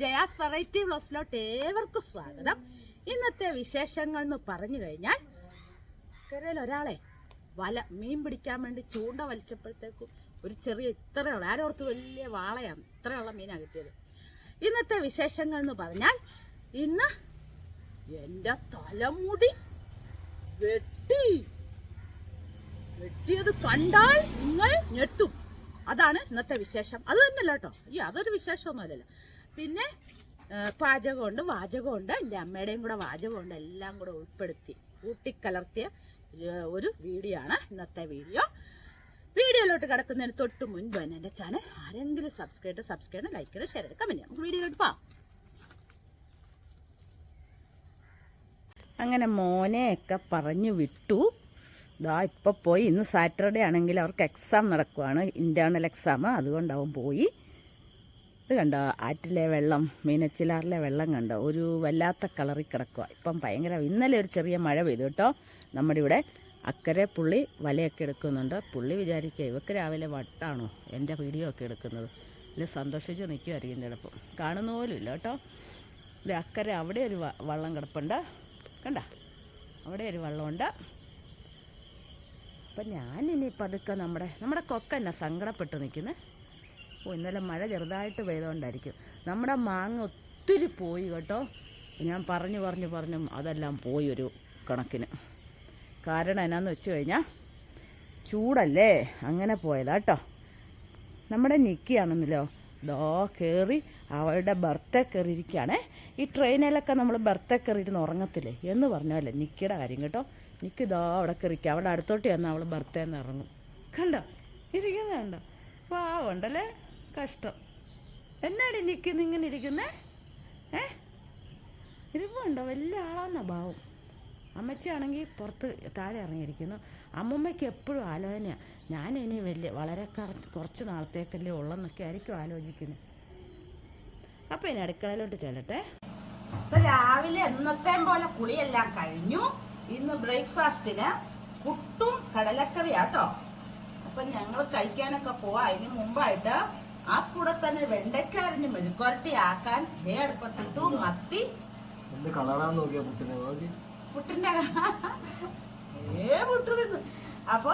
Jaya's variety ബ്ലോസിലോട്ട് ഏവർക്കും സ്വാഗതം. ഇന്നത്തെ വിശേഷങ്ങൾ എന്ന് പറഞ്ഞു കഴിഞ്ഞാൽ കരയിൽ ഒരാളെ വല മീൻ പിടിക്കാൻ വേണ്ടി ചൂണ്ട വലിച്ചപ്പോഴത്തേക്കും ഒരു ചെറിയ ഇത്രയുള്ള ആരോർത്ത് വലിയ വാളയാണ് ഇത്രയുള്ള മീനാണ് കിട്ടിയത്. ഇന്നത്തെ വിശേഷങ്ങൾ എന്ന് പറഞ്ഞാൽ ഇന്ന് എന്റെ തലമുടി വെട്ടി. വെട്ടിയത് കണ്ടാൽ നിങ്ങൾ ഞെട്ടും. അതാണ് ഇന്നത്തെ വിശേഷം. അത് തന്നെയല്ല കേട്ടോ. ഈ അതൊരു വിശേഷമൊന്നുമല്ലല്ലോ. പിന്നെ പാചകമുണ്ട് വാചകമുണ്ട്. എന്റെ അമ്മയുടെയും കൂടെ വാചകമുണ്ട്. എല്ലാം കൂടെ ഉൾപ്പെടുത്തി കൂട്ടിക്കലർത്തിയ ഒരു- വീഡിയോ ആണ് ഇന്നത്തെ വീഡിയോ. വീഡിയോയിലോട്ട് കിടക്കുന്നതിന് തൊട്ട് മുൻപ് തന്നെ എന്റെ ചാനൽ ആരെങ്കിലും സബ്സ്ക്രൈബ് സബ്സ്ക്രൈബ് ചെയ്യണം ലൈക്ക് ചെയ്യണം ഷെയർ ചെയ്യണം. കമന്റ് നമുക്ക് വീഡിയോയിലോട്ട് പോവാം. അങ്ങനെ മോനെയൊക്കെ പറഞ്ഞു വിട്ടു. ഇതാ ഇപ്പോൾ പോയി. ഇന്ന് സാറ്റർഡേ ആണെങ്കിൽ അവർക്ക് എക്സാം നടക്കുവാണ്. ഇന്റേർണൽ എക്സാം അതുകൊണ്ട് പോയി. ഇത് കണ്ടോ? ആറ്റിലെ വെള്ളം മീനച്ചിലാറിലെ വെള്ളം കണ്ടോ? ഒരു വല്ലാത്ത കളറി കിടക്കുക ഇപ്പം ഭയങ്കര ഇന്നലെ ഒരു ചെറിയ മഴ പെയ്തു കേട്ടോ. നമ്മുടെ ഇവിടെ അക്കരെ പുള്ളി വലയൊക്കെ എടുക്കുന്നുണ്ട്. പുള്ളി വിചാരിക്കുക ഇവക്ക് രാവിലെ വട്ടാണോ എന്റെ വീഡിയോ ഒക്കെ എടുക്കുന്നത്? ഇതിൽ സന്തോഷിച്ച് നിൽക്കുമായിരിക്കും ചിലപ്പം. കാണുന്ന പോലും ഇല്ല കേട്ടോ. ഇത് അക്കരെ അവിടെ ഒരു വള്ളം കിടപ്പുണ്ട്. കണ്ട? അവിടെ ഒരു വള്ളമുണ്ട്. അപ്പം ഞാനിനി പതുക്കെ നമ്മുടെ നമ്മുടെ കൊക്കന്നെ സങ്കടപ്പെട്ട് നിൽക്കുന്നത് ഓ ഇന്നലെ മഴ ചെറുതായിട്ട് പെയ്തുകൊണ്ടായിരിക്കും നമ്മുടെ മാങ്ങ ഒത്തിരി പോയി കേട്ടോ. ഞാൻ പറഞ്ഞു പറഞ്ഞു പറഞ്ഞു അതെല്ലാം പോയി ഒരു കണക്കിന്. കാരണം എന്നാന്ന് വെച്ച് കഴിഞ്ഞാൽ ചൂടല്ലേ? അങ്ങനെ പോയതാ കേട്ടോ നമ്മുടെ നിക്കിയാണെന്നല്ലോ ദോ കയറി അവളുടെ ബർത്തെ കയറിയിരിക്കുകയാണേ. ഈ ട്രെയിനിലൊക്കെ നമ്മൾ ബർത്തെ കയറിയിരുന്ന് ഉറങ്ങത്തില്ലേ? എന്ന് പറഞ്ഞല്ലേ നിക്കിയുടെ കാര്യം കേട്ടോ. നിക്ക് ദോ അവിടെ കയറിക്കുക അവളുടെ അടുത്തോട്ട് ചെന്നാൽ അവൾ ബർത്തേന്ന് ഇറങ്ങും. കണ്ടോ? ഇരിക്കുന്ന കണ്ടോ? പാവണ്ടല്ലേ കഷ്ടം. എന്നാടി നിൽക്കുന്ന ഇങ്ങനെ ഇരിക്കുന്നേ? ഏ? ഇരിപ്പുണ്ടോ? വലിയ ആളാന്നാ ഭാവം. അമ്മച്ചിയാണെങ്കിൽ പുറത്ത് താഴെ ഇറങ്ങിയിരിക്കുന്നു. അമ്മമ്മയ്ക്ക് എപ്പോഴും ആലോചനയാണ് ഞാൻ ഇനി വലിയ വളരെ കുറച്ച് നാളത്തേക്കല്ലേ ഉള്ളെന്നൊക്കെ ആയിരിക്കും ആലോചിക്കുന്നത് അപ്പം ഇനി അടുക്കളയിലോട്ട് ചെല്ലട്ടെ. അപ്പൊ രാവിലെ എന്നത്തെ പോലെ കുളിയെല്ലാം കഴിഞ്ഞു. ഇന്ന് ബ്രേക്ക്ഫാസ്റ്റിന് പുട്ടും കടലക്കറിയാട്ടോ അപ്പൊ ഞങ്ങൾ കഴിക്കാനൊക്കെ പോവാ. അതിന് മുമ്പായിട്ട് ആ കൂടെ തന്നെ വെണ്ടക്കാരന് മെഴുക്കുരട്ടി ആക്കാൻ ദേ അടുപ്പത്തിട്ടു മത്തി. എന്ത് കളറാന്ന് നോക്കിയാ പുട്ടിനെ? നോക്കി പുട്ടിന്റെ ഏ പുട്ടു തിന്നു. അപ്പൊ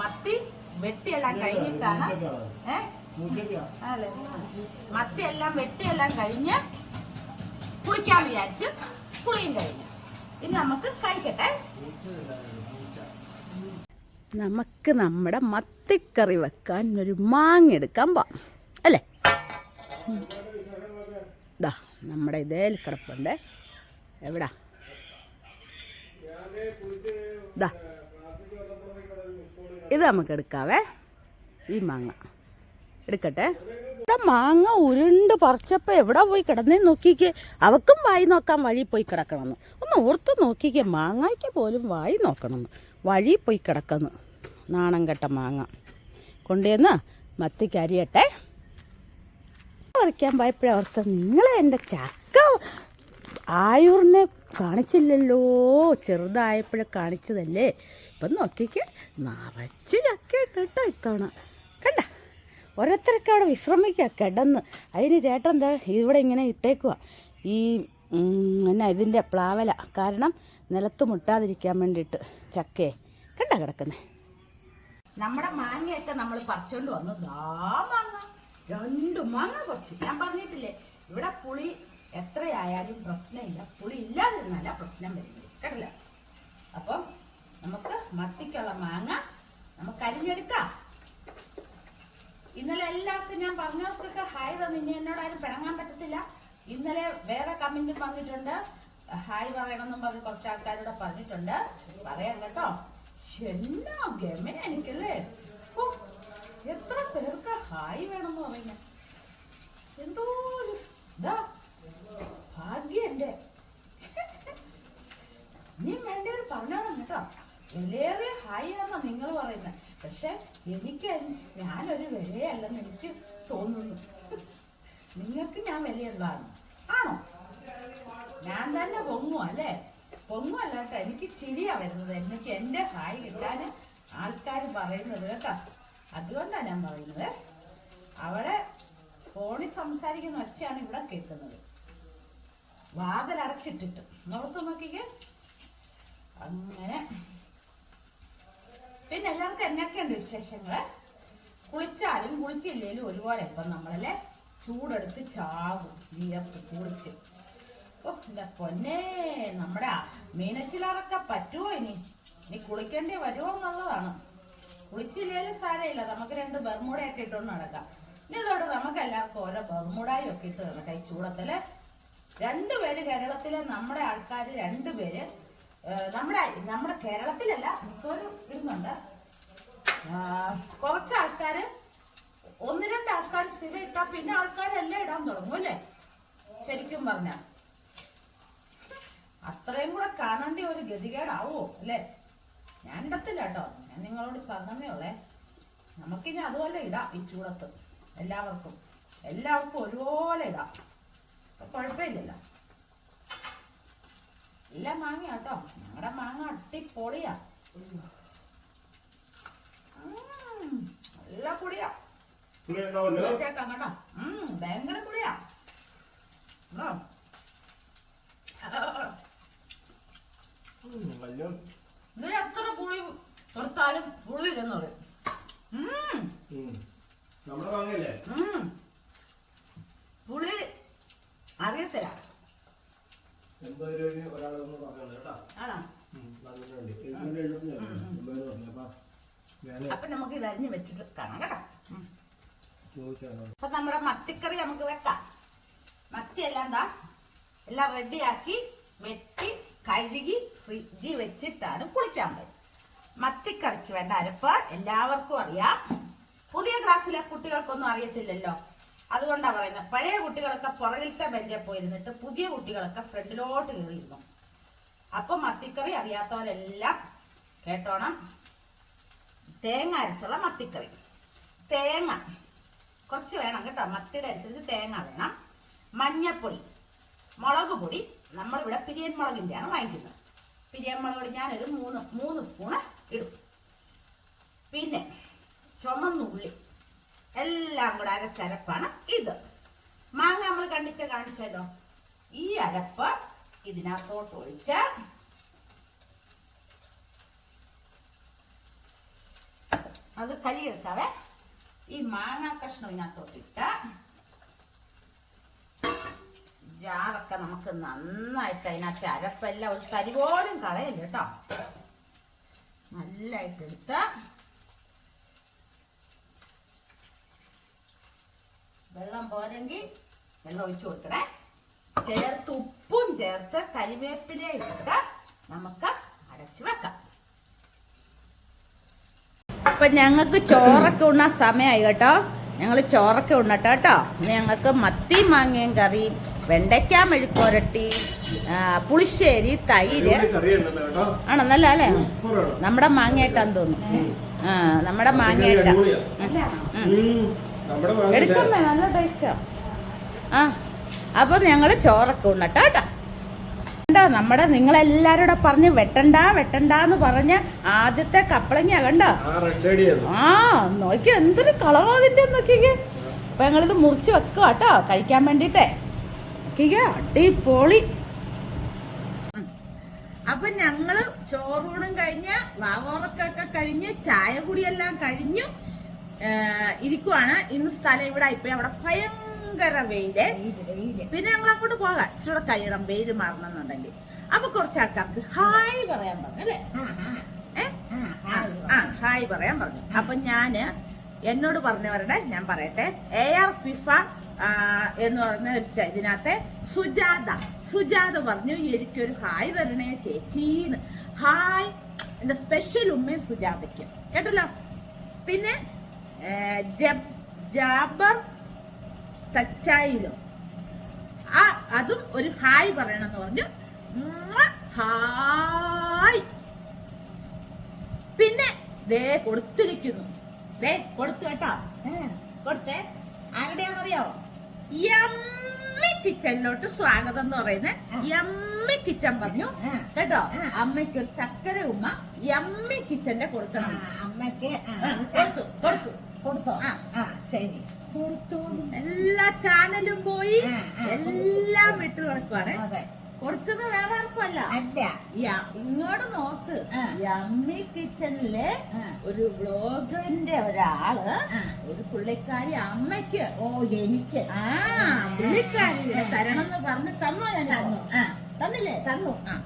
മത്തി വെട്ടിയെല്ലാം കഴിഞ്ഞിട്ടാണ്. അല്ലേ? മത്തി എല്ലാം വെട്ടിയെല്ലാം കഴിഞ്ഞ് കുളിക്കാൻ വിചാരിച്ച് കുളിയും കഴിഞ്ഞു. ഇനി നമുക്ക് കഴിക്കട്ടെ. നമുക്ക് നമ്മുടെ മത്തിക്കറി വെക്കാൻ ഒരു മാങ്ങ എടുക്കാൻ പോവാം. ദാ നമ്മുടെ ഇതേ കിടപ്പുണ്ട് എവിടാ? ഇതാ ഇത് നമുക്ക് എടുക്കാവേ. ഈ മാങ്ങ. എടുക്കട്ടെ. ഇവിടെ മാങ്ങ ഉരുണ്ട് പറിച്ചപ്പോൾ എവിടെ പോയി കിടന്നേ നോക്കിക്കേ. അവക്കും വായി നോക്കാൻ വഴി പോയി കിടക്കണമെന്ന്. ഒന്ന് ഓർത്ത് നോക്കിക്കേ മാങ്ങയ്ക്ക് പോലും വായി നോക്കണമെന്ന്. വഴി പോയി കിടക്കുന്നു. നാണം കെട്ട മാങ്ങ. കൊണ്ടുവന്ന് മത്തിക്ക് അരിയട്ടെ പറിക്കാൻ പോയപ്പോഴേ ഓർത്ത് നിങ്ങൾ എന്റെ ചക്ക ആയൂറിനെ കാണിച്ചില്ലല്ലോ ചെറുതായപ്പോഴേ കാണിച്ചതല്ലേ? ഇപ്പം നോക്കിക്ക് നിറച്ച് ചക്ക ഉണ്ട് കേട്ടോ ഇത്തവണ. കണ്ട ഓരോരുത്തരൊക്കെ അവിടെ വിശ്രമിക്കുക കിടന്ന്. അതിന് ചേട്ടൻ എന്താ ഇവിടെ ഇങ്ങനെ ഇട്ടേക്കുക ഈ എന്നാ ഇതിന്റെ പ്ലാവല. കാരണം നിലത്ത് മുട്ടാതിരിക്കാൻ വേണ്ടിയിട്ട് ചക്കയെ കണ്ട കിടക്കുന്നേ. നമ്മുടെ മാങ്ങയൊക്കെ നമ്മൾ പറിച്ചുകൊണ്ട് വന്നു. ദാ മാങ്ങ. രണ്ടു മാങ്ങ കുറച്ച്. ഞാൻ പറഞ്ഞിട്ടില്ലേ ഇവിടെ പുളി എത്രയായാലും പ്രശ്നമില്ല. പുളി ഇല്ലാതിരുന്നല്ല പ്രശ്നം വരുന്നത്. കേട്ടില്ല? അപ്പം നമുക്ക് മത്തിക്കുള്ള മാങ്ങ നമുക്ക് അരിഞ്ഞെടുക്കാം. ഇന്നലെ എല്ലാവർക്കും ഞാൻ പറഞ്ഞവർക്കൊക്കെ ഹായ് തന്നു. ഇനി എന്നോട് ആരും പിണങ്ങാൻ പറ്റത്തില്ല. ഇന്നലെ വേറെ കമന്റും വന്നിട്ടുണ്ട്. ഹായ് പറയണമെന്നും പറഞ്ഞ് കുറച്ച് ആൾക്കാരോട് പറഞ്ഞിട്ടുണ്ട്. പറയാം കേട്ടോ. എന്നാ ഗമ എനിക്കല്ലേ ഹായ് വേണമെന്ന് പറഞ്ഞ എന്തോ ഒരു ഇതാ ഭാഗ്യം എന്റെ. നീ വേണ്ടവർ കേട്ടോ. വിലയേറിയ ഹായ് ആണെന്നാ നിങ്ങൾ പറയുന്നത് പക്ഷെ എനിക്ക് ഞാനൊരു വിലയല്ലെന്ന് എനിക്ക് തോന്നുന്നു. നിങ്ങൾക്ക് ഞാൻ വിലയുള്ളതാണ് ആണോ? ഞാൻ തന്നെ പൊങ്ങും അല്ലേ? പൊങ്ങു അല്ലാട്ടോ എനിക്ക് ചിരിയാ വരുന്നത്. എനിക്ക് എന്റെ ഹായ് കിട്ടാൻ ആൾക്കാർ പറയുന്നത് കേട്ടോ. അതുകൊണ്ടാണ് ഞാൻ പറയുന്നത്. അവിടെ ഫോണിൽ സംസാരിക്കുന്ന ഒച്ചയാണ് ഇവിടെ കേൾക്കുന്നത്. വാതിൽ അടച്ചിട്ടിട്ട് നോർത്ത് നോക്കിക്ക്. അങ്ങനെ. പിന്നെ എല്ലാവർക്കും എന്നൊക്കെയുണ്ട് വിശേഷങ്ങൾ? കുളിച്ചാലും കുളിച്ചില്ലേലും ഒരുപോലെ ഇപ്പം നമ്മളല്ലേ ചൂടെടുത്ത് ചാകും വിയർത്ത് കുളിച്ച്. ഓ എന്റെ പൊന്നെ നമ്മുടെ മീനച്ചിലാറൊക്കെ പറ്റുമോ ഇനി? ഇനി കുളിക്കേണ്ടി വരുമോ എന്നുള്ളതാണ്. കുളിച്ചില്ലേലും സാരമില്ല. നമുക്ക് രണ്ട് ബർമൂടയൊക്കെ ഇട്ടുകൊണ്ട് നടക്കാം. ഇനി ഇതോടെ നമുക്ക് എല്ലാവർക്കും ഓരോ ബർമൂടായും ഒക്കെ ഇട്ട് തന്നെ ഈ ചൂടത്തിൽ രണ്ടുപേര് കേരളത്തിലെ നമ്മുടെ ആൾക്കാർ രണ്ടുപേര് നമ്മുടെ നമ്മുടെ കേരളത്തിലല്ല മിക്കവരും ഇടുന്നുണ്ട്. കുറച്ച് ആൾക്കാർ ഒന്ന് രണ്ട് ആൾക്കാർ സ്ഥിരം ഇട്ടാ പിന്നെ ആൾക്കാരെല്ലാം ഇടാൻ തുടങ്ങും അല്ലേ? ശരിക്കും പറഞ്ഞ. അത്രയും കൂടെ കാണേണ്ട ഒരു ഗതികേടാവോ അല്ലേ? ഞാൻ ഇടത്തില്ല കേട്ടോ. ഞാൻ നിങ്ങളോട് പറഞ്ഞേ ഉള്ളേ. നമുക്കിനി അതുപോലെ ഇടാം ഈ ചൂടത്ത് എല്ലാവർക്കും. എല്ലാവർക്കും ഒരുപോലെ ഇടാം. അപ്പൊ കുഴപ്പമില്ലല്ലോ. എല്ലാം മാങ്ങ കേട്ടോ ഞങ്ങളുടെ മാങ്ങ അട്ടിപ്പൊളിയാ നല്ല പൊടിയാ ചേക്കാം കേട്ടോ. ഉം, ഭയങ്കര പൊടിയാ? ഇതിന് എത്ര പുളി കൊടുത്താലും പുളി ഇല്ലെന്ന് പറയും നമ്മുടെ വാങ്ങല്ലേ? പുളി അറിയത്തില്ല. എൺപത് രൂപയ്ക്ക് ഒരാളൊന്ന് പറഞ്ഞത് കേട്ടാ. ആണോ? പറഞ്ഞു അപ്പൊ നമുക്ക് ഇത് അരിഞ്ഞ് വെച്ചിട്ട് കാണാം കേട്ടോ. അപ്പൊ നമ്മുടെ മത്തിക്കറി നമുക്ക് വെക്കാം. മത്തി എല്ലാം എന്താ എല്ലാം റെഡിയാക്കി വെട്ടി കഴുകി ഫ്രിഡ്ജിൽ വെച്ചിട്ടാണ് കുളിക്കാൻ പോയത്. മത്തിക്കറിക്ക് വേണ്ട അരപ്പ് എല്ലാവർക്കും അറിയാം. പുതിയ ക്ലാസ്സിലെ കുട്ടികൾക്കൊന്നും അറിയത്തില്ലല്ലോ. അതുകൊണ്ടാണ് പറയുന്നത്. പഴയ കുട്ടികളൊക്കെ പുറകിലത്തെ ബെഞ്ചിൽ പോയിരുന്നിട്ട് പുതിയ കുട്ടികളൊക്കെ ഫ്രണ്ടിലോട്ട് കയറിയിരുന്നു. അപ്പൊ മത്തിക്കറി അറിയാത്തവരെല്ലാം കേട്ടോണം. തേങ്ങ അരച്ചുള്ള മത്തിക്കറി. തേങ്ങ. കുറച്ച് വേണം കേട്ടോ. മത്തിയുടെ അനുസരിച്ച് തേങ്ങ വേണം. മഞ്ഞപ്പൊടി. മുളക് പൊടി. നമ്മളിവിടെ പിരിയൻ മുളകിന്റെയാണ് വാങ്ങിക്കുന്നത്. പിരിയൻ മുളക് പൊടി ഞാനൊരു മൂന്ന് മൂന്ന് സ്പൂണ് ഇടും. പിന്നെ ചുമന്നുള്ളി എല്ലാം കൂടെ അരച്ചരപ്പാണ് ഇത്. മാങ്ങ നമ്മൾ കണ്ടിച്ച കാണിച്ചല്ലോ. ഈ അരപ്പ് ഇതിനകത്തോട്ട് ഒഴിച്ച് അത് കലിയെടുക്കാവേ ഈ മാങ്ങ കഷ്ണം ഇതിനകത്തോട്ടിട്ട് ജാറൊക്കെ നമുക്ക് നന്നായിട്ട് അതിനകത്ത് അരപ്പെല്ലാം ഒരു തരി പോലും കളയില്ല കേട്ടോ നല്ലതായിട്ട് വെള്ളം പോരെങ്കിൽ വെള്ളം ഒഴിച്ചു കൊടുക്കണേ. ചേർത്ത് ഉപ്പും ചേർത്ത് കരിവേപ്പിലെ ഇട്ട് നമുക്ക് അടച്ചു വെക്കാം. അപ്പൊ ഞങ്ങൾക്ക് ചോറൊക്കെ ഉണ്ണാൻ സമയമായി കേട്ടോ. ഞങ്ങൾ ചോറൊക്കെ ഉണ്ണട്ടെ കേട്ടോ. ഞങ്ങൾക്ക് മത്തി മാങ്ങയും കറി വെണ്ടയ്ക്ക മെഴുക്കുരട്ടി പുളിശ്ശേരി തൈര് ആണോ? നല്ല അല്ലേ? നമ്മുടെ മാങ്ങയായിട്ടാന്ന് തോന്നുന്നു. ആ നമ്മുടെ മാങ്ങയായിട്ടാ. എടുക്കമ്മേ നല്ല ടേസ്റ്റാ ആ. അപ്പൊ ഞങ്ങൾ ചോറൊക്കെ ഉണ്ണട്ടെ നമ്മടെ കണ്ടോ നമ്മുടെ നിങ്ങളെല്ലാരോടെ പറഞ്ഞ് വെട്ടണ്ട വെട്ടണ്ടെന്ന് പറഞ്ഞ് ആദ്യത്തെ കപ്പളങ്ങി കണ്ടോ? ആ നോക്കി എന്തൊരു കളറോ അതിന്റെ നോക്കിക്കേ. അപ്പൊ ഞങ്ങളിത് മുറിച്ച് വെക്കുക കേട്ടോ. കഴിക്കാൻ വേണ്ടിട്ടേ നോക്കിക്കേ അടിപൊളി. അപ്പൊ ഞങ്ങൾ ചോറൂണും കഴിഞ്ഞ് വാവോറക്കൊക്കെ കഴിഞ്ഞ് ചായ കുടിയെല്ലാം കഴിഞ്ഞു. ഇരിക്കുവാണ്. ഇന്ന് സ്ഥലം ഇവിടെ ആയിപ്പോയി. അവിടെ ഭയങ്കര വെയിൽ. പിന്നെ ഞങ്ങൾ അങ്ങോട്ട് പോകാം. ചൂടെ കഴിയണം. വെയിൽ മാറണമെന്നുണ്ടെങ്കിൽ. അപ്പൊ കുറച്ച് ആൾക്കാർക്ക് ഹായ് പറയാൻ പറഞ്ഞു അല്ലേ? ആ, ഹായ് പറയാൻ പറഞ്ഞു. അപ്പൊ ഞാൻ എന്നോട് പറഞ്ഞവരുടെ ഞാൻ പറയട്ടെ. എ ആർ ഫിഫ എന്ന് പറഞ്ഞ ഒരു ഇതിനകത്തെ സുജാത. സുജാത പറഞ്ഞു എനിക്കൊരു ഹായ് തരണേ ചേച്ചീന്ന്. ഹായ് എന്റെ സ്പെഷ്യൽ ഉമ്മയും സുജാതയ്ക്ക്. കേട്ടല്ലോ? പിന്നെ ജാബർ തച്ചായിലോ? ആ അതും ഒരു ഹായ് പറയണമെന്ന് പറഞ്ഞു. ഹായ്. പിന്നെ ദേ കൊടുത്തിരിക്കുന്നു. ദേ കൊടുത്തു കേട്ടോ. കൊടുത്തേ. ആരുടെയാണെന്നറിയാവോ യമ്മി കിച്ചണിലോട്ട് സ്വാഗതം എന്ന് പറയുന്നത് യമ്മി കിച്ചൺ പറഞ്ഞു. കേട്ടോ? അമ്മയ്ക്ക് ഒരു ചക്കര ഉമ്മ യമ്മി കിച്ചന്റെ കൊടുക്കണം. അമ്മയ്ക്ക് കൊടുത്തു കൊടുത്തു. കൊടുത്തോ? ആ. ശരി. കൊടുത്തു. എല്ലാ ചാനലും പോയി. എല്ലാം വിട്ടു കിടക്കുവാണ് കൊടുക്കുന്ന വേറെ ആർക്കുമല്ല. ഇങ്ങോട് ഇങ്ങോട്ട് നോക്ക്. യമ്മി കിച്ചണിലെ. ഒരു ബ്ലോഗറിന്റെ ഒരാൾ. ഒരു പുള്ളിക്കാരി അമ്മയ്ക്ക്. ഓ എനിക്ക്. ആ പുള്ളിക്കാരി തരണം എന്ന് പറഞ്ഞ് തന്നു ഞാൻ തന്നു. തന്നില്ലേ? തന്നു. ആ.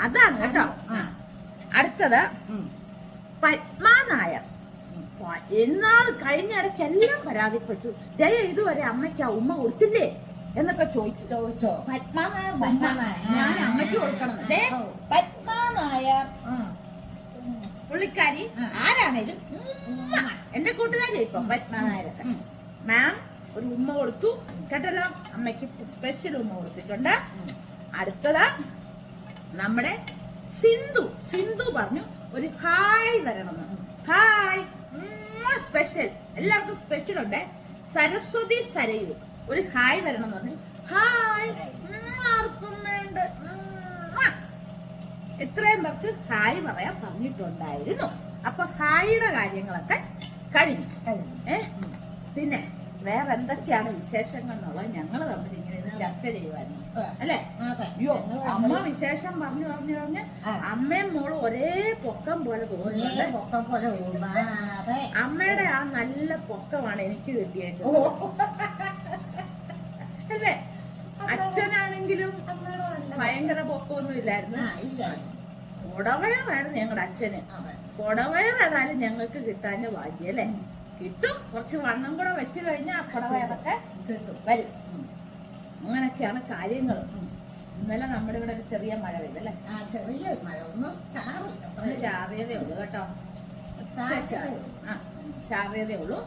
അതാണ് കേട്ടോ. അടുത്തത് ഉം. നായർ പ- എന്നാണ് കഴിഞ്ഞ ഇടയ്ക്ക് എല്ലാം പരാതിപ്പെട്ടു ജയ ഇതുവരെ അമ്മയ്ക്ക് ആ ഉമ്മ കൊടുത്തില്ലേ? എന്നൊക്കെ ചോദിച്ചു. ചോദിച്ചോ? പത്മാ നായർ പത്മാ വന്ന നായർ. ഞാൻ. അമ്മയ്ക്ക് കൊടുക്കണം. ദേ, ഓ. പത്മാ നായർ പുള്ളിക്കാരി ആരാണേലും. എന്റെ കൂട്ടുകാരി ഇപ്പൊ പത്മാ മാം ഒരു ഉമ്മ കൊടുത്തു. കേട്ടല്ലോ? അമ്മയ്ക്ക് സ്പെഷ്യൽ ഉമ്മ കൊടുത്തിട്ടുണ്ട്. അടുത്തതാ അടുത്തത് നമ്മുടെ സിന്ധു. സിന്ധു പറഞ്ഞു ഒരു ഹായ് തരണം ഹായ്. സ്പെഷ്യൽ എല്ലാവർക്കും സ്പെഷ്യൽ ഉണ്ട്. സരസ്വതി സരയു. ഒരു ഹായ് വരണം എന്ന് പറഞ്ഞു. ഹായ് ആർക്കും വേണ്ട. ഇത്രയും പേർക്ക് ഹായ് പറയാൻ പറഞ്ഞിട്ടുണ്ടായിരുന്നു. അപ്പൊ ഹായിയുടെ കാര്യങ്ങളൊക്കെ കഴിഞ്ഞു. ഏ? പിന്നെ വേറെ എന്തൊക്കെയാണ് വിശേഷങ്ങൾ എന്നുള്ളത് ഞങ്ങൾ തമ്മിൽ ഇങ്ങനെ ചർച്ച ചെയ്യുമായിരുന്നു. അല്ലേ? അയ്യോ അമ്മ വിശേഷം പറഞ്ഞു പറഞ്ഞു പറഞ്ഞ്. അമ്മയും മോളും ഒരേ പൊക്കം പോലെ തോന്നുന്നുണ്ട് പൊക്കം പോലെ അമ്മയുടെ ആ നല്ല പൊക്കമാണ് എനിക്ക് കിട്ടിയേക്കുന്നത്. അല്ലേ? അച്ഛനാണെങ്കിലും ഭയങ്കര പൊക്കമൊന്നും ഇല്ലായിരുന്നു. കുടവയറായിരുന്നു ഞങ്ങളുടെ അച്ഛന്. കൊടവയർ ഏതായാലും ഞങ്ങൾക്ക് കിട്ടാൻ ഭാഗ്യം അല്ലേ? കിട്ടും. കുറച്ച് വണ്ണം കൂടെ വെച്ച് കഴിഞ്ഞാൽ കുടവയറൊക്കെ കിട്ടും. വരും. അങ്ങനെയൊക്കെയാണ് കാര്യങ്ങൾ ഇന്നലെ നമ്മുടെ ഇവിടെ ഒരു ചെറിയ മഴ പെയ്തല്ലേ ആ ചെറിയ മഴ. ഒന്ന് ചാറി. ഒന്ന് ചാറിയതേ ഉള്ളൂ കേട്ടോ. ചാറിയതേ ഉള്ളൂ. ആ ചാറിയതേ ഉള്ളൂ.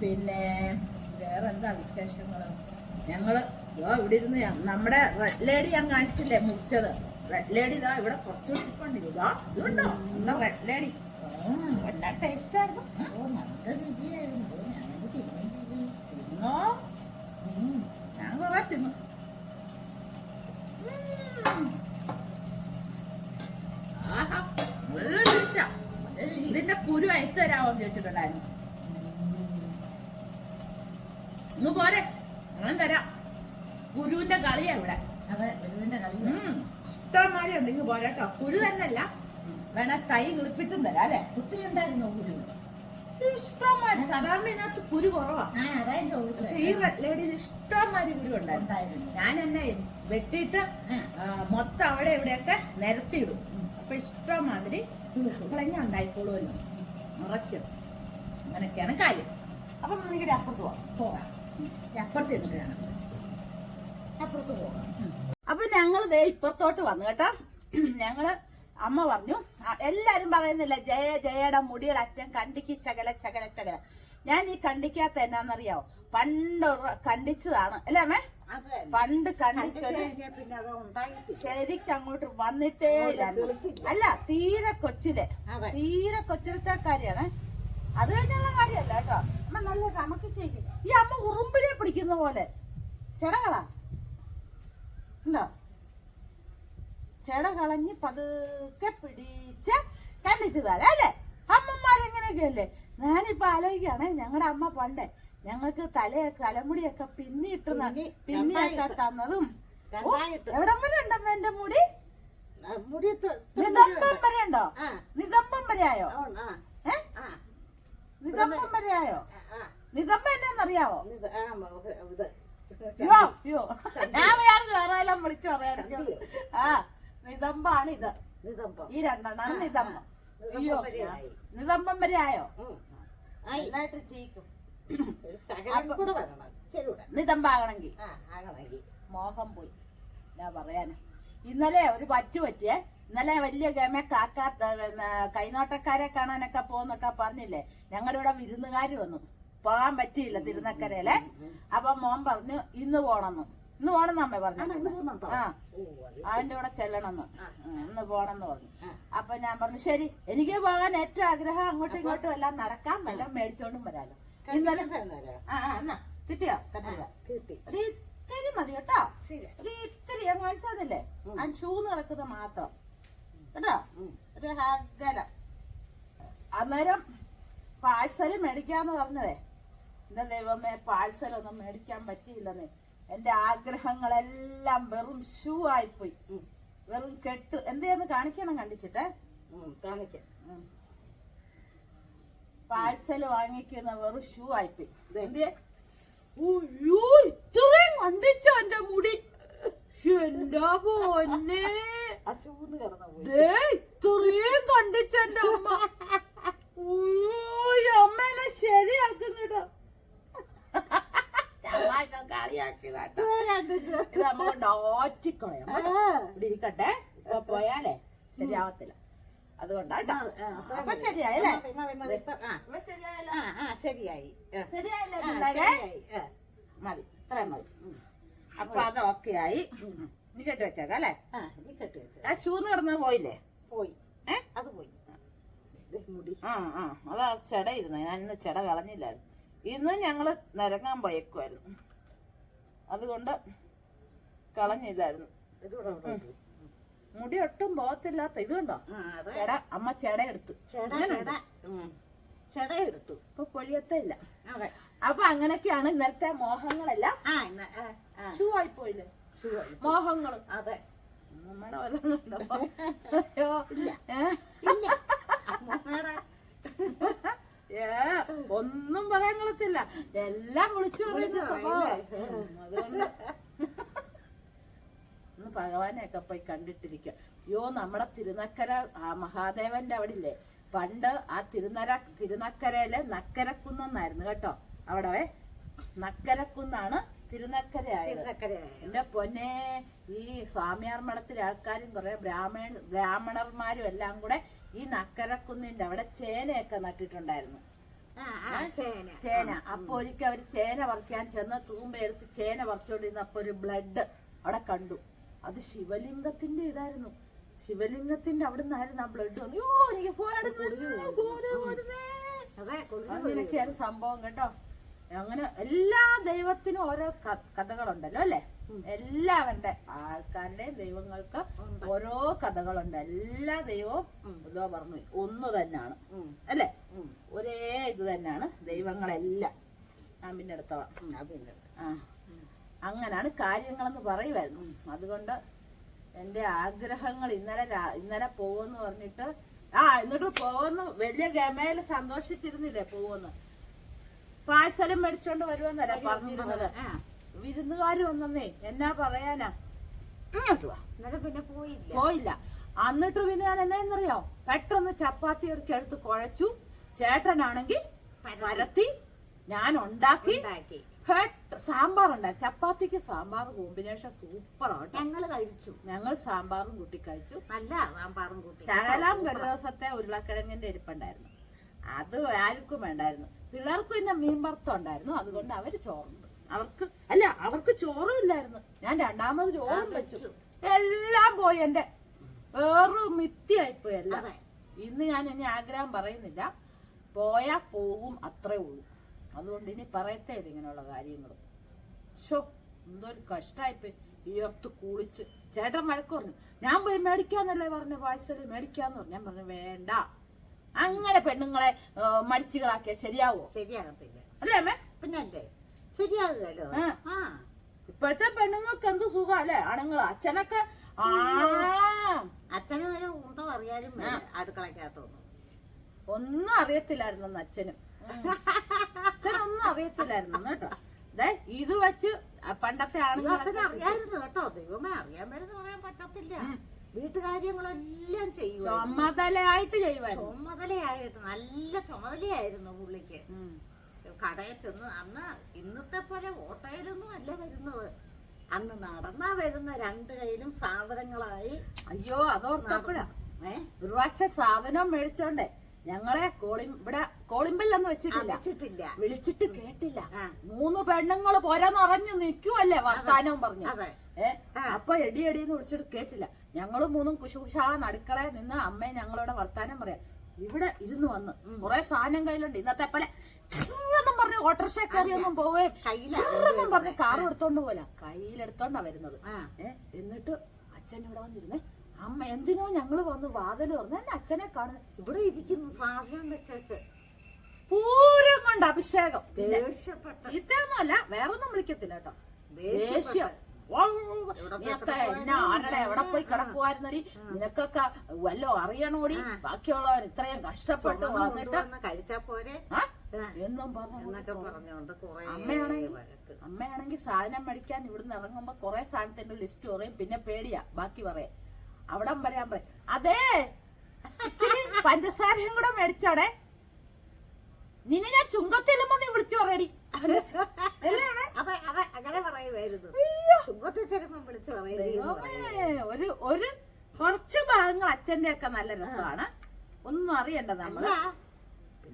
പിന്നെ വേറെ എന്താ വിശേഷങ്ങൾ ഞങ്ങൾ ഇതോ ഇവിടെ ഇരുന്ന് നമ്മുടെ റെഡ് ലേഡി ഞാൻ കാണിച്ചില്ലേ മുറിച്ചത്. റെഡ് ലേഡി ഇതാ ഇവിടെ കുറച്ചുകൂടി ഇരിപ്പുണ്ട് ഇതാ ഇതുണ്ടോ? Red lady. എല്ലാ ടേസ്റ്റ് ആയിരുന്നു. ഓ നല്ല രുചിയായിരുന്നു. ഞാനത് തിന്നും. തിന്നോ. ഞാൻ കുറെ തിന്നു. ഇതിന്റെ കുരു അയച്ചു തരാമോ എന്ന് ചോദിച്ചിട്ടുണ്ടായിരുന്നു. ഇന്ന് പോരെ ഞാൻ തരാം. കുരുവിന്റെ കളിയാ ഇവിടെ. അതെ ഗുരുവിന്റെ കളി ഉം. ഇഷ്ടംമാരി ഉണ്ട്. ഇങ്ങ് പോരെ കുരു തന്നെയല്ല വേണേ തൈ കിളിപ്പിച്ചും തരാം അല്ലെ? ഒത്തിരി ഉണ്ടായിരുന്നു കുരു ഇഷ്ടമാതിരി സാധാരണ ഇതിനകത്ത് കുരു കുറവാ. ആ അതാ ഞാൻ പക്ഷെ ഈ ലേഡിയിൽ ഇഷ്ടംമാരി കുരു ഉണ്ടായിരുന്നു. ഉണ്ടായിരുന്നു. ഞാൻ എന്നെ വെട്ടിയിട്ട് മൊത്തം അവിടെ ഇവിടെയൊക്കെ നിരത്തിയിടും. അപ്പൊ ഇഷ്ടമാതിരി കുളഞ്ഞ ഉണ്ടായിക്കോളുമല്ലോ നിറച്ച് അങ്ങനെയൊക്കെയാണ് കാര്യം. അപ്പൊ നമുക്ക് അപ്പുറത്ത് പോവാം. പോകാം അപ്പുറത്ത് എന്നിട്ട് കാണാം അപ്പുറത്ത് പോകാം അപ്പൊ ഞങ്ങൾ ദേ ഇപ്പുറത്തോട്ട് വന്നു കേട്ടോ. ഞങ്ങൾ അമ്മ പറഞ്ഞു എല്ലാരും പറയുന്നില്ല ജയ ജയയുടെ മുടിയുടെ അറ്റം കണ്ടിക്ക് ശകല ശകല ശകല. ഞാൻ ഈ കണ്ടിക്കാത്ത എന്നാന്നറിയാവോ? പണ്ട് കണ്ടിച്ചതാണ്. അല്ലേ അമ്മേ? പണ്ട് കണ്ടിച്ച് പിന്നെ അത് ഉണ്ടായിട്ടില്ല ശരിക്കും അങ്ങോട്ട് വന്നിട്ടേ അല്ല തീരെ കൊച്ചിലെ. തീരെ കൊച്ചിലത്തെ കാര്യമാണ്. അത് കഴിഞ്ഞുള്ള കാര്യമല്ല കേട്ടോ. അമ്മ നല്ല കണക്ക് ചെയ്യും ഈ അമ്മ ഉറുമ്പിനെ പിടിക്കുന്ന പോലെ. ചെടകളാ. ഉണ്ടോ? ചെട കളഞ്ഞ് പതുക്കെ പിടിച്ച് കണ്ടിച്ചു തരാം അല്ലേ? അമ്മമാരെങ്ങനെയൊക്കെയല്ലേ? ഞാനിപ്പോ ആലോചിക്കുകയാണ് ഞങ്ങളുടെ അമ്മ പണ്ടേ ഞങ്ങൾക്ക് തല തലമുടിയൊക്കെ പിന്നിട്ട് പിന്നിയൊക്കെ. തന്നതും. എവിടം വരെ ഉണ്ടമ്മ എന്റെ മുടി? മുടി നിതംബം. വരെ ഉണ്ടോ. നിതംബം വരെ ആയോ? നിതംബം വരെ ആയോ? നിതംബം എന്നാന്നറിയാവോ. അയ്യോ. ഞാൻ വേറെ വേറെ എല്ലാം വിളിച്ചു പറയാറുണ്ട് ആ. നിതംബാണ് ഇത്. നിതമ്പം. ഈ രണ്ടെണ്ണാണ് നിതമ്പം. അയ്യോ. നിതംബം വരെ ആയോ. നന്നായിട്ട് ചെയ്യിക്കും. നിതമ്പാകണമെങ്കിൽ. മോഹം പോയി. ഞാൻ പറയാന്. ഇന്നലെ ഒരു പറ്റു പറ്റിയേ. ഇന്നലെ വലിയ ഗമ കാക്കാത്ത കൈനോട്ടക്കാരെ കാണാനൊക്കെ പോന്നൊക്കെ പറഞ്ഞില്ലേ? ഞങ്ങളുടെ ഇവിടെ വിരുന്നുകാർ വന്നു. പോകാൻ പറ്റിയില്ല തിരുനക്കരയിലെ. അപ്പൊ മോൻ പറഞ്ഞു ഇന്ന് പോണെന്ന് ഇന്ന് പോണെന്ന് അമ്മ പറഞ്ഞു? ആ. അവന്റെ കൂടെ ചെല്ലണമെന്ന്. ഇന്ന് പോണെന്ന് പറഞ്ഞു. അപ്പൊ ഞാൻ പറഞ്ഞു ശരി എനിക്ക് പോകാൻ ഏറ്റവും ആഗ്രഹം അങ്ങോട്ടും ഇങ്ങോട്ടും എല്ലാം നടക്കാം വല്ലതും മേടിച്ചോണ്ടും വരാലോ. ഇന്നലെ. ആ എന്നാ കിട്ടിയോ? കിട്ടി. ഒരു ഇത്തിരി മതി കേട്ടോ. ഒരു ഇത്തിരി ഞാൻ കാണിച്ചു ഞാൻ ഷൂന്ന് കിടക്കുന്നത് മാത്രം. കേട്ടോ. ഒരു ഹഗല അന്നേരം പാഴ്സൽ മേടിക്കാന്ന് പറഞ്ഞതേ. എന്താ ദൈവമേ പാഴ്സലൊന്നും മേടിക്കാൻ പറ്റിയില്ലെന്നേ. എന്റെ ആഗ്രഹങ്ങളെല്ലാം വെറും ഷൂ ആയിപ്പോയി. പോയി വെറും കെട്ട്. എന്തെയെന്ന് കാണിക്കണം കണ്ടിച്ചിട്ടേ? കാണിക്കാം. പാഴ്സൽ വാങ്ങിക്കുന്ന വെറും ഷൂ ആയിപ്പോയി. അയ്യോ ഇത്രയും കണ്ടിച്ചോ എന്റെ മുടി? എന്റെ പൊന്നെ? ഇത്രയും കണ്ടിച്ചോ എന്റെ അമ്മ. അമ്മേനെ ശരിയാക്കും കേട്ടോ. ഇത്. ഇവിടെ ഇരിക്കട്ടെ. ഇപ്പൊ പോയാലേ ശരിയാവത്തില്ല. അതുകൊണ്ടാട്ടോ. അപ്പൊ ശരിയായല്ലേ? ശരിയായി. മതി. ഇത്രയും മതി. അപ്പൊ അത് ഓക്കെ ആയി. നീ കെട്ടി വെച്ചേക്കാം അല്ലേ? ആ, നീ കെട്ടി വെച്ച് ആ ഷൂന്ന് കിടന്ന് പോയില്ലേ? പോയി. ഏ? അത് പോയി. ദേ, മുടി. ആ ആ. അതാ ചെട ഇരുന്നു. ഞാൻ ഇന്ന് ചെട കളഞ്ഞില്ലായിരുന്നു. ഇന്ന് ഞങ്ങൾ നിരങ്ങാൻ പോയേക്കുമായിരുന്നു അതുകൊണ്ട് കളഞ്ഞില്ലായിരുന്നു. മുടി ഒട്ടും പോകത്തില്ലാത്ത ഇത് കണ്ടോ ചെട അമ്മ ചെട എടുത്തു ചെട. എടുത്തു ഇപ്പൊ പൊഴിയത്തില്ല അപ്പൊ അങ്ങനെയൊക്കെയാണ് ഇന്നലത്തെ മോഹങ്ങളെല്ലാം. ഷൂ ആയി പോയില്ലേ? മോഹങ്ങളും. അതെ. നമ്മുടെ? അയ്യോ ഏ? ഒന്നും പറയാൻ കൊള്ളത്തില്ല. എല്ലാം വിളിച്ചു പറയുന്ന സ്വഭാവം. ഭഗവാനെ അതുകൊണ്ട് ഒന്ന് ഭഗവാനെയൊക്കെ പോയി കണ്ടിട്ടിരിക്കുക അയ്യോ നമ്മുടെ തിരുനക്കര ആ മഹാദേവന്റെ അവിടെ ഇല്ലേ പണ്ട് ആ തിരുനര തിരുനക്കരയിലെ നക്കരക്കുന്നായിരുന്നു കേട്ടോ. അവിടെ നക്കരക്കുന്നാണ് തിരുനക്കരയായ. എന്റെ പൊന്നെ ഈ സ്വാമിയാർ മഠത്തിലെ ആൾക്കാരും കുറെ ബ്രാഹ്മണ ബ്രാഹ്മണർമാരും എല്ലാം കൂടെ ഈ നക്കരക്കുന്നിന്റെ അവിടെ ചേനയൊക്കെ നട്ടിട്ടുണ്ടായിരുന്നു. ചേന. അപ്പൊ ഒരിക്കൽ അവർ ചേന പറിക്കാൻ ചെന്ന തൂമ്പ എടുത്ത് ചേന പറിച്ചോണ്ടിരുന്നപ്പോ ഒരു ബ്ലഡ് അവിടെ കണ്ടു. അത് ശിവലിംഗത്തിന്റെ ഇതായിരുന്നു. ശിവലിംഗത്തിന്റെ അവിടെ നിന്നായിരുന്നു ആ ബ്ലഡ് വന്നു എനിക്ക് അങ്ങനെയൊക്കെയാണ് സംഭവം കേട്ടോ. അങ്ങനെ എല്ലാ ദൈവത്തിനും ഓരോ കഥകളുണ്ടല്ലോ അല്ലെ? എല്ലാവരുടെ ആൾക്കാരുടെയും ദൈവങ്ങൾക്ക് ഓരോ കഥകളുണ്ട്. എല്ലാ ദൈവവും ഇതോ പറഞ്ഞു. ഒന്ന് തന്നെയാണ്. അല്ലേ? ഒരേ ഇത് തന്നെയാണ് ദൈവങ്ങളെല്ലാം. ഞാൻ പിന്നെ അതില്ല. ആ. അങ്ങനാണ് കാര്യങ്ങളെന്ന് പറയുമായിരുന്നു അതുകൊണ്ട് എന്റെ ആഗ്രഹങ്ങൾ ഇന്നലെ ഇന്നലെ പോവെന്ന് പറഞ്ഞിട്ട് ആ എന്നിട്ട് പോകുന്നു. വലിയ ഗമയിൽ സന്തോഷിച്ചിരുന്നില്ലേ പോവെന്ന് പാഴ്സലും മേടിച്ചോണ്ട് വരുമെന്നല്ലേ പറഞ്ഞിരുന്നത്? ആ, വിരുന്നുകാർ വന്നേ എന്നാ പറയാനാ? ഇങ്ങോട്ട് വാ. ഇന്നലെ പിന്നെ പോയില്ല. പോയില്ല. എന്നിട്ട് പിന്നെ ഞാൻ എന്നാന്നറിയോ? പെട്ടെന്ന് ചപ്പാത്തി എടുക്കി എടുത്ത് കുഴച്ചു. ചേട്ടനാണെങ്കിൽ പരത്തി. ഞാൻ ഉണ്ടാക്കി. സാമ്പാർ ഉണ്ടായി ചപ്പാത്തിക്ക് സാമ്പാർ കോമ്പിനേഷൻ സൂപ്പർ ആട്ടോ. ഞങ്ങൾ കഴിച്ചു. ഞങ്ങൾ സാമ്പാറും കൂട്ടി കഴിച്ചു. നല്ല സാമ്പാറും കൂട്ടി. ശകലം ഒരു ദിവസത്തെ ഉരുളക്കിഴങ്ങിന്റെ ഇരിപ്പുണ്ടായിരുന്നു. അത് ആർക്കും വേണ്ടായിരുന്നു. പിള്ളേർക്ക് പിന്നെ മീൻ വറുത്തം ഉണ്ടായിരുന്നു. അതുകൊണ്ട് അവർ ചോറുണ്ട് അവർക്ക് അല്ല അവർക്ക് ചോറും ഇല്ലായിരുന്നു ഞാൻ രണ്ടാമത് ചോറും വെച്ചു. എല്ലാം പോയി എന്റെ വേറൊരു മിത്തിയായിപ്പോയി എല്ലാം. ഇന്ന് ഞാൻ ഇനി ആഗ്രഹം പറയുന്നില്ല. പോയാ പോകും അത്രേ ഉള്ളൂ. അതുകൊണ്ട് ഇനി പറയത്തേ ഇങ്ങനെയുള്ള കാര്യങ്ങൾ. ഷോ എന്തൊരു കഷ്ടമായിപ്പോയി വിയർത്ത് കുളിച്ച്. ചേട്ടൻ വഴക്ക് പറഞ്ഞു. ഞാൻ പോയി മേടിക്കാന്നല്ലേ പറഞ്ഞു പാഴ്സൽ? മേടിക്കാന്ന് പറഞ്ഞു. ഞാൻ പറഞ്ഞു വേണ്ട. അങ്ങനെ പെണ്ണുങ്ങളെ മടിച്ചുകളാക്കിയാൽ മടിച്ചുകളാക്കിയ ശരിയാവോ? ശരിയാകത്തില്ല. അല്ലേ അമ്മേ? പിന്നല്ലേ ശരിയാകുമല്ലോ ആ. ഇപ്പോഴത്തെ പെണ്ണുങ്ങൾക്ക് എന്ത് സുഖം അല്ലേ ആണുങ്ങൾ അച്ഛനൊക്കെ ആ. അച്ഛന് വരെ ഉണ്ടോ അറിയാലും അടുക്കളക്കകത്തൊന്നും? ഒന്നും അറിയത്തില്ലായിരുന്നു അച്ഛനും. അച്ഛനൊന്നും അറിയത്തില്ലായിരുന്നു കേട്ടോ. അതെ ഇത് വെച്ച് പണ്ടത്തെ അച്ഛന് ആണുങ്ങൾ അറിയായിരുന്നു കേട്ടോ. ദൈവമേ അറിയാൻ വരുന്ന പറയാൻ പറ്റത്തില്ല. വീട്ടുകാര്യങ്ങളെല്ലാം ചെയ്യും ചുമതലയായിട്ട് ചെയ്യുമായിരുന്നു ചുമതലയായിട്ട് നല്ല ചുമതലയായിരുന്നു പുള്ളിക്ക്. കടയിൽ ചെന്ന് അന്ന് ഇന്നത്തെ പോലെ ഓട്ടോയിലൊന്നും അല്ല വരുന്നത്. അന്ന് നടന്നാ വരുന്ന രണ്ട് കയ്യിലും സാധനങ്ങളായി അയ്യോ അതോർത്തപ്പോഴാ. ഏ? ഒരു പ്രാവശ്യം സാധനം മേടിച്ചോണ്ടേ. ഞങ്ങളെ കോളി ഇവിടെ കോളിമ്പല്ലൊന്നും വെച്ചിട്ടില്ല. വെച്ചിട്ടില്ല വിളിച്ചിട്ട് കേട്ടില്ല. മൂന്ന് പെണ്ണുങ്ങൾ പൊരന്നറഞ്ഞു നിൽക്കുവല്ലേ വർത്താനവും പറഞ്ഞു. അതെ. ഏ? അപ്പൊ എടി എന്ന് വിളിച്ചിട്ട് കേട്ടില്ല. ഞങ്ങളും മൂന്നും കുശുകുശാ നടുക്കളെ നിന്ന് അമ്മയെ ഞങ്ങളോട് വർത്താനം പറയാം. ഇവിടെ ഇരുന്ന് വന്ന്. കുറെ സാധനം കയ്യിലുണ്ട്. ഇന്നത്തെ പോലെ പറഞ്ഞ് ഓട്ടോറിക്ഷ കയറിയൊന്നും പോവുകയും കയ്യിലാ. എന്നും പറഞ്ഞ് കാർ എടുത്തോണ്ട് പോല കയ്യിലെടുത്തോണ്ടാ വരുന്നത്. എന്നിട്ട് അച്ഛൻ ഇവിടെ വന്നിരുന്നേ അമ്മ എന്തിനോ ഞങ്ങൾ വന്ന് വാതിൽ തുറന്ന് എന്നെ അച്ഛനെ കാണുന്നു. ഇവിടെ ഇരിക്കുന്നു സാധനം വെച്ചേച്ച്. പൂരം കൊണ്ട് അഭിഷേകം. ചീത്തയൊന്നുമല്ല വേറെ ഒന്നും വിളിക്കത്തില്ല കേട്ടോ. ദേഷ്യം. നീയൊക്കെ എന്നെ ആരുടെ എവിടെ പോയി കിടക്കുവായിരുന്നടി? നിനക്കൊക്കെ വല്ലോ അറിയണോടി? ബാക്കിയുള്ളവർ ഇത്രയും കഷ്ടപ്പെട്ട് വന്നിട്ട് കഴിച്ചാ പോരെ? എന്നും പറഞ്ഞു എന്നൊക്കെ പറഞ്ഞോണ്ട് കൊറേ അമ്മയാണെങ്കിൽ അമ്മയാണെങ്കിൽ സാധനം മേടിക്കാൻ ഇവിടുന്ന് ഇറങ്ങുമ്പോ കൊറേ സാധനത്തിന്റെ ലിസ്റ്റ് പറയും. പിന്നെ പേടിയാ. ബാക്കി പറയാം. അവിടം പറയാൻ പറയും. അതേ പഞ്ചസാരയും കൂടെ മേടിച്ചോടെ. നിന്നെ ഞാൻ ചുങ്കത്തിലുമ്പോ നീ വിളിച്ചു പറയടി. അങ്ങനെ പറയുമായിരുന്നു. ചെല്ലുമ്പോ വിളിച്ചു ഒരു ഒരു കുറച്ച് ഭാഗങ്ങൾ അച്ഛന്റെ ഒക്കെ നല്ല രസമാണ്. ഒന്നും അറിയണ്ട നമ്മൾ.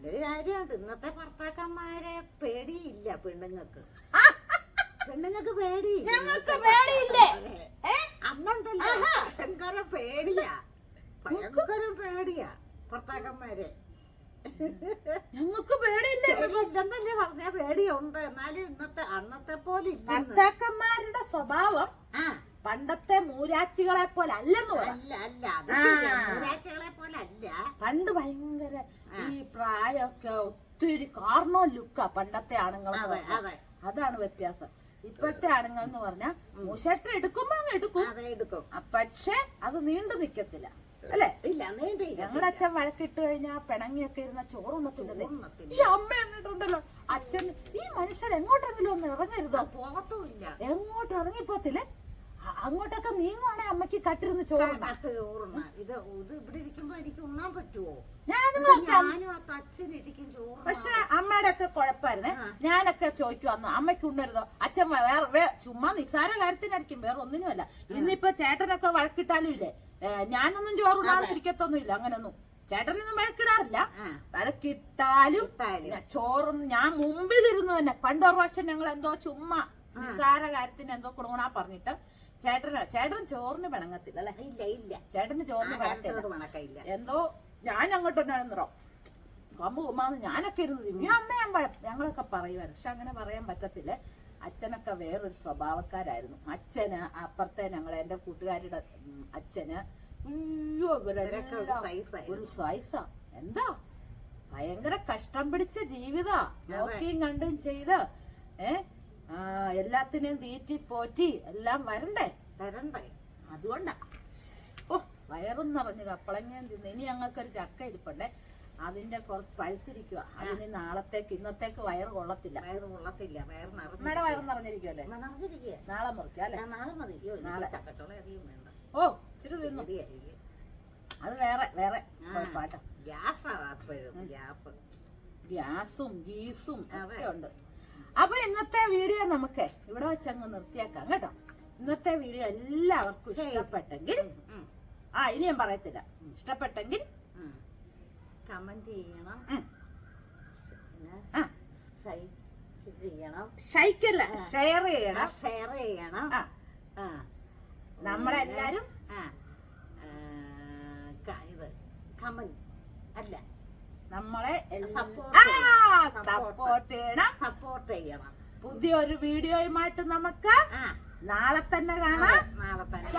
ഒരു കാര്യമുണ്ട് ഇന്നത്തെ ഭർത്താക്കന്മാരെ പേടിയില്ല പെണ്ണുങ്ങൾക്ക്. പെണ്ണുങ്ങൾക്ക് പേടി. ഞങ്ങൾക്ക് പേടിയില്ലേ? അന്നുണ്ടല്ലോ. ഭയങ്കര പേടിയാ. ഭയങ്കര പേടിയാ ഭർത്താക്കന്മാരെ. ഞങ്ങൾക്ക് പേടിയില്ലേ? പറഞ്ഞ. പേടിയുണ്ട്. എന്നാലും ഇന്നത്തെ അന്നത്തെ പോലെ ഭർത്താക്കന്മാരുടെ സ്വഭാവം ആ. പണ്ടത്തെ മൂരാച്ചികളെ പോലെ അല്ലെന്ന് അല്ല അല്ല അത് ശരിയാ. മൂരാച്ചികളെ പോലെ അല്ല. പണ്ട് ഭയങ്കര ഈ പ്രായമൊക്കെ ഒത്തിരി കാർണോ ലുക്കാ പണ്ടത്തെ ആണുങ്ങൾ അതെ അതെ. അതാണ് വ്യത്യാസം. ഇപ്പോഴത്തെ ആണുങ്ങൾ എന്ന് പറഞ്ഞാൽ മൂശട്ട എടുക്കുമ്പോ അങ്ങ് എടുക്കും. അതെ എടുക്കും. ആ, പക്ഷെ അത് നീണ്ടു നിക്കത്തില്ല. അല്ലേ? ഇല്ല നീണ്ടില്ല ഞങ്ങളുടെ അച്ഛൻ വഴക്കിട്ട് കഴിഞ്ഞാൽ പിണങ്ങിയൊക്കെ ഇരുന്ന ചോറുണ്ണത്തില്ലേ. ഈ അമ്മ എന്നിട്ടുണ്ടല്ലോ. അച്ഛൻ ഈ മനുഷ്യൻ എങ്ങോട്ടെങ്കിലും ഒന്ന് ഇറങ്ങരുതോ? പോകത്തുമില്ല എങ്ങോട്ട് ഇറങ്ങിപ്പോത്തില്ലേ അങ്ങോട്ടൊക്കെ നീങ്ങുവാണെ അമ്മയ്ക്ക് കട്ടിരുന്ന് ചോറുണ്ണ കട്ട് ഇത് ഇത് ഇവിടെ ഇരിക്കുമ്പോ എനിക്ക് ഉണ്ണാൻ പറ്റുമോ പക്ഷെ അമ്മയുടെ ഒക്കെ കുഴപ്പമായിരുന്നേ ഞാനൊക്കെ ചോദിക്കും അന്ന് അമ്മയ്ക്ക് ഉണ്ണരുതോ? അച്ഛൻ വേറെ ചുമ്മാ നിസ്സാര കാര്യത്തിനായിരിക്കും വേറെ ഒന്നിനുമല്ല. ഇന്നിപ്പോ ചേട്ടനൊക്കെ വഴക്കിട്ടാലും ഇല്ലേ? ഞാനൊന്നും ചോറുണ്ണാതിരിക്കത്തൊന്നും ഇല്ല അങ്ങനൊന്നും ചേട്ടനൊന്നും വഴക്കിടാറില്ല. വഴക്കിട്ടാലും ചോറൊന്നും ഞാൻ മുമ്പിലിരുന്നു തന്നെ പണ്ടൊരു പ്രാവശ്യം ഞങ്ങൾ എന്തോ ചുമ്മാ നിസ്സാര കാര്യത്തിന് എന്തോ കുണുണാ പറഞ്ഞിട്ട് ചേട്ടന് ചേട്ടൻ ചോറിന് പിണങ്ങത്തില്ല അല്ലെ? ഇല്ല ഇല്ല. ചേട്ടന് ചോറിന് പിണക്കില്ല എന്തോ ഞാൻ അങ്ങോട്ട് ഉണ്ടായിരുന്നോ അമ്മ ഉമ്മാന്ന് ഞാനൊക്കെ ഇരുന്ന് തിന്നു. അമ്മയും അമ്മ ഞാൻ പഴ- ഞങ്ങളൊക്കെ പറയുമായിരുന്നു പക്ഷെ അങ്ങനെ പറയാൻ പറ്റത്തില്ല. അച്ഛനൊക്കെ വേറൊരു സ്വഭാവക്കാരായിരുന്നു. അച്ഛന് അപ്പുറത്തെ ഞങ്ങളെ എന്റെ കൂട്ടുകാരുടെ അച്ഛന് അയ്യോ ഇവരൊക്കെ ഒരു സൈസാ എന്താ? ഭയങ്കര കഷ്ടം പിടിച്ച ജീവിതാ. നോക്കിയും കണ്ടും ചെയ്ത് ഏ? ആ, എല്ലാത്തിനെയും തീറ്റി പോറ്റി എല്ലാം വരണ്ടേ? വരണ്ടേ. അതുകൊണ്ടാ. ഓ വയറും നിറഞ്ഞു കപ്പളങ്ങയും തിന്ന്. ഇനി ഞങ്ങൾക്കൊരു ചക്ക ഇരിപ്പുണ്ടേ. അതിന്റെ കുറച്ച് പഴുത്തിരിക്കുക അതിന് നാളത്തേക്ക് ഇന്നത്തേക്ക് വയറ് കൊള്ളത്തില്ല. വയറ് കൊള്ളത്തില്ല. വയറ് അമ്മയുടെ വയറ് നിറഞ്ഞിരിക്കുമല്ലേ നിറഞ്ഞിരിക്കുക നാളെ മുറിക്കുക അല്ലേ? നാളെ മതി. നാളെ. ചക്കച്ചോള അധികം വേണ്ട. ഓ ഇച്ചിരി തിന്നു. അത് വേറെ വേറെ. പാട്ടാ. അപ്പോഴും. ഗ്യാസ്. ഗ്യാസും ഗീസും. ഒക്കെ ഉണ്ട്. അപ്പൊ ഇന്നത്തെ വീഡിയോ നമുക്ക് ഇവിടെ വെച്ചങ്ങ് നിർത്തിയാക്കാം കേട്ടോ. ഇന്നത്തെ വീഡിയോ എല്ലാവർക്കും ഇഷ്ടപ്പെട്ടെങ്കിൽ ആ ഇനി ഞാൻ പറയത്തില്ല. ഇഷ്ടപ്പെട്ടെങ്കിൽ കമന്റ് ചെയ്യണം. ചെയ്യണം. ഷൈക്കല്ല ഷെയർ ചെയ്യണം. ഷെയർ ചെയ്യണം. നമ്മളെല്ലാരും ഇത് കമന്റ് അല്ല. നമ്മളെ സപ്പോർട്ട് ചെയ്യണം. സപ്പോർട്ട് ചെയ്യണം. പുതിയൊരു വീഡിയോയുമായിട്ട് നമുക്ക് നാളെ തന്നെ കാണാം. നാളെ തന്നെ.